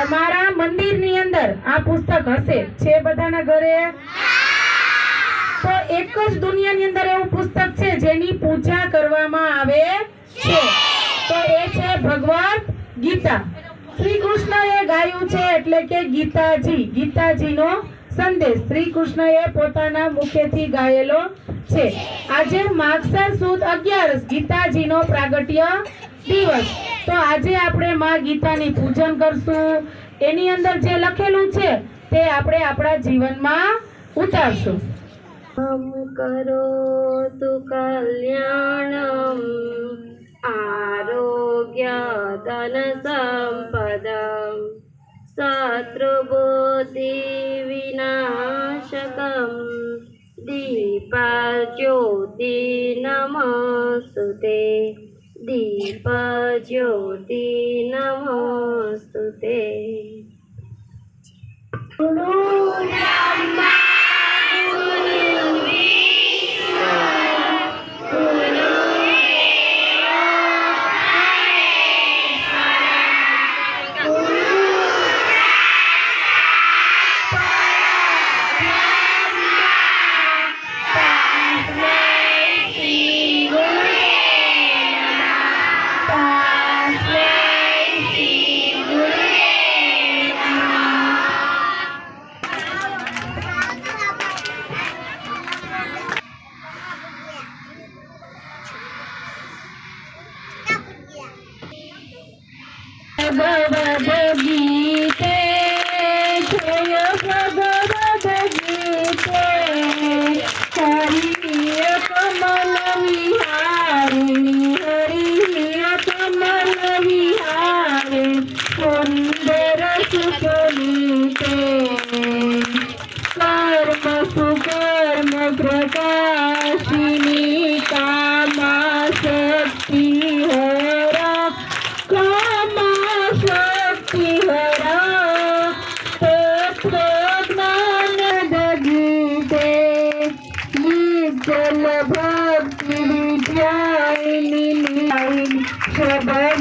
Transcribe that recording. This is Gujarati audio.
તમારા મંદિરની અંદર આ પુસ્તક હશે. છે બધાના ઘરે? તો એક જ દુનિયાની અંદર એવું પુસ્તક છે જેની પૂજા કરવામાં આવે છે. તો એ છે ભગવત ગીતા. શ્રી કૃષ્ણએ ગાયું છે એટલે કે ગીતાજી. ગીતાજીનો સંદેશ. શ્રી એ પોતાના મુખેથી ગાયેલો છે. આજે માગસર સુદ અગિયારસ ગીતાજીનો પ્રાગટ્ય દિવસ. તો આજે આપણે માં ગીતાની પૂજન કરશું. એની અંદર જે લખેલું છે, તે આપણે આપણા જીવનમાં ઉતારશું. કરો તુ કલ્યાણમ, આરોગ્ય ધન સંપદમ. શત્રુબુદ્ધિ વિનાશકમ. દીપા જ્યોતિ નમસ્તુ દીપજ્યોતિ નમોસ્તુ તે ગુરુ জলভাগ মিলি যায় মিলি সবাই